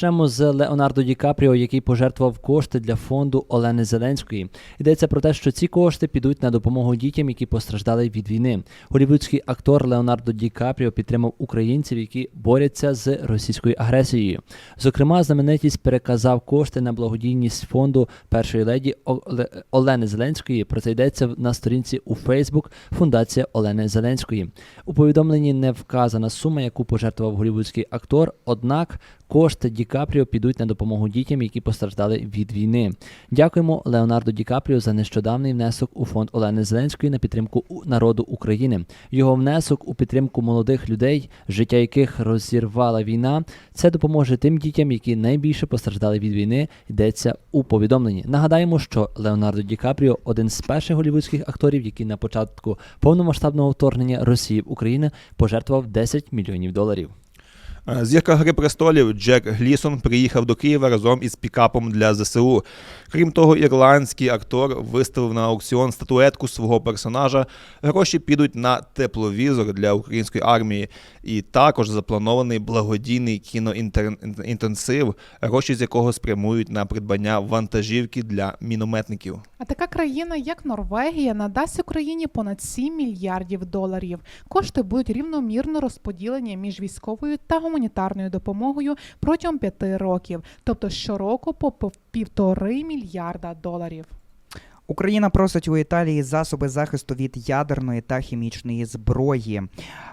Почнемо з Леонардо Ді Капріо, який пожертвував кошти для фонду Олени Зеленської. Йдеться про те, що ці кошти підуть на допомогу дітям, які постраждали від війни. Голівудський актор Леонардо Ді Капріо підтримав українців, які борються з російською агресією. Зокрема, знаменитість переказав кошти на благодійність фонду першої леді Олени Зеленської. Про це йдеться на сторінці у Фейсбук Фундація Олени Зеленської. У повідомленні не вказана сума, яку пожертвував голівудський актор. Однак кошти Ді Капріо підуть на допомогу дітям, які постраждали від війни. Дякуємо Леонардо Ді Капріо за нещодавний внесок у фонд Олени Зеленської на підтримку народу України. Його внесок у підтримку молодих людей, життя яких розірвала війна. Це допоможе тим дітям, які найбільше постраждали від війни. Йдеться у повідомленні. Нагадаємо, що Леонардо Ді Капріо один з перших голівудських акторів, який на початку повномасштабного вторгнення Росії в Україну пожертвував 10 мільйонів доларів. Е, Зірка Гри престолів Джек Глісон приїхав до Києва разом із пікапом для ЗСУ. Крім того, ірландський актор виставив на аукціон статуетку свого персонажа. Гроші підуть на тепловізор для української армії, і також запланований благодійний кіноінтенсив, гроші з якого спрямують на придбання вантажівки для мінометників. А така країна, як Норвегія, надасть Україні понад 7 мільярдів доларів. Кошти будуть рівномірно розподілені між військовою та гуманітарною допомогою протягом п'яти років, тобто щороку по півтори мільярда доларів. Україна просить у Італії засоби захисту від ядерної та хімічної зброї.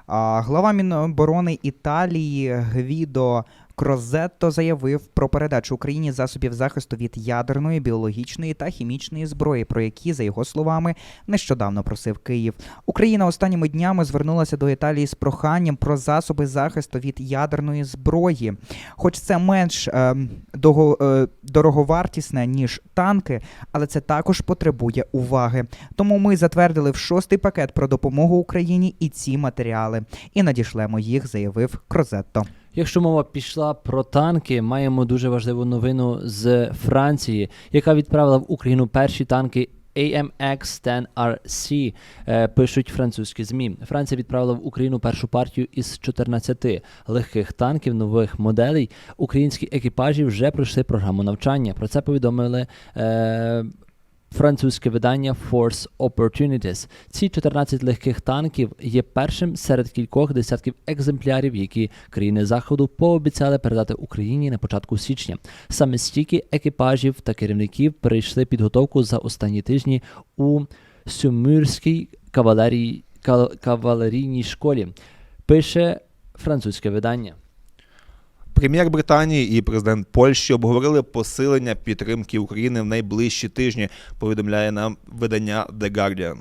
Глава Міноборони Італії Гвідо Крозетто заявив про передачу Україні засобів захисту від ядерної, біологічної та хімічної зброї, про які, за його словами, нещодавно просив Київ. Україна останніми днями звернулася до Італії з проханням про засоби захисту від ядерної зброї. Хоч це менш е, дого, е, дороговартісне ніж танки, але це також потребує уваги. Тому ми затвердили в шостий пакет про допомогу Україні і ці матеріали, і надішлемо їх, заявив Крозетто. Якщо мова пішла про танки, маємо дуже важливу новину з Франції, яка відправила в Україну перші танки. AMX-10RC, е, пишуть французькі ЗМІ. Франція відправила в Україну першу партію із 14 легких танків нових моделей. Українські екіпажі вже пройшли програму навчання. Про це повідомили е, французьке видання Force Opportunities. Ці 14 легких танків є першим серед кількох десятків екземплярів, які країни заходу пообіцяли передати Україні на початку січня. Саме стільки екіпажів та керівників перейшли підготовку за останні тижні у Сюмюрській кавалерії, кавалерійній школі. Пише французьке видання. Прем'єр Британії і президент Польщі обговорили посилення підтримки України в найближчі тижні. Повідомляє нам видання The Guardian.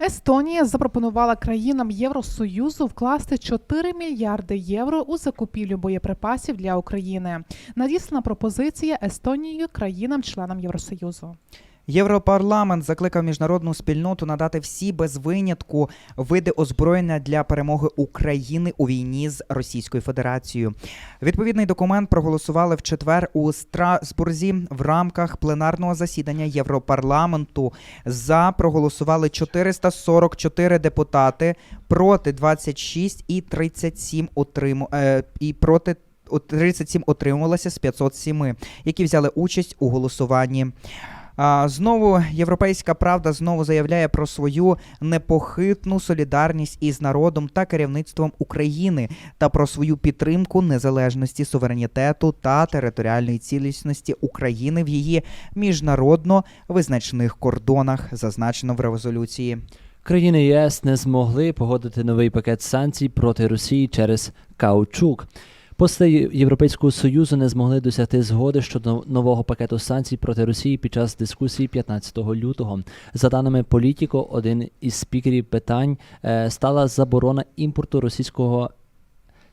Естонія запропонувала країнам Євросоюзу вкласти 4 мільярди євро у закупівлю боєприпасів для України. Надіслана пропозиція Естонією країнам-членам Євросоюзу. Європарламент закликав міжнародну спільноту надати всі без винятку види озброєння для перемоги України у війні з Російською Федерацією. Відповідний документ проголосували в четвер у Страсбурзі в рамках пленарного засідання Європарламенту. За проголосували 444 депутати, проти 26 і 37 утриму е, і проти. от 37 отримувалося з 507, які взяли участь у голосуванні. Знову європейська правда знову заявляє про свою непохитну солідарність із народом та керівництвом України та про свою підтримку незалежності, суверенітету та територіальної цілісності України в її міжнародно визначених кордонах, зазначено в резолюції. Країни ЄС не змогли погодити новий пакет санкцій проти Росії через каучук. Посли Європейського союзу не змогли досягти згоди щодо нового пакету санкцій проти Росії під час дискусії 15 лютого. За даними Політіко, один із спікерів питань е, стала заборона імпорту російського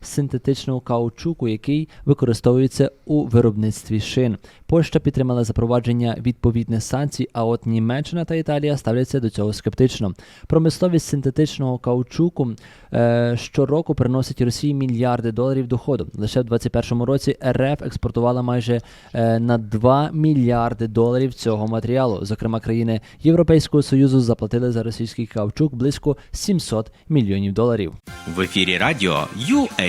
синтетичного каучуку, який використовується у виробництві шин. Польща підтримала запровадження відповідних санкцій, а от Німеччина та Італія ставляться до цього скептично. Промисловість синтетичного каучуку е, щороку приносить Росії мільярди доларів доходу. Лише в 2021 році РФ експортувала майже е, на 2 мільярди доларів цього матеріалу. Зокрема, країни Європейського союзу заплатили за російський каучук близько 700 мільйонів доларів. В ефірі радіо UA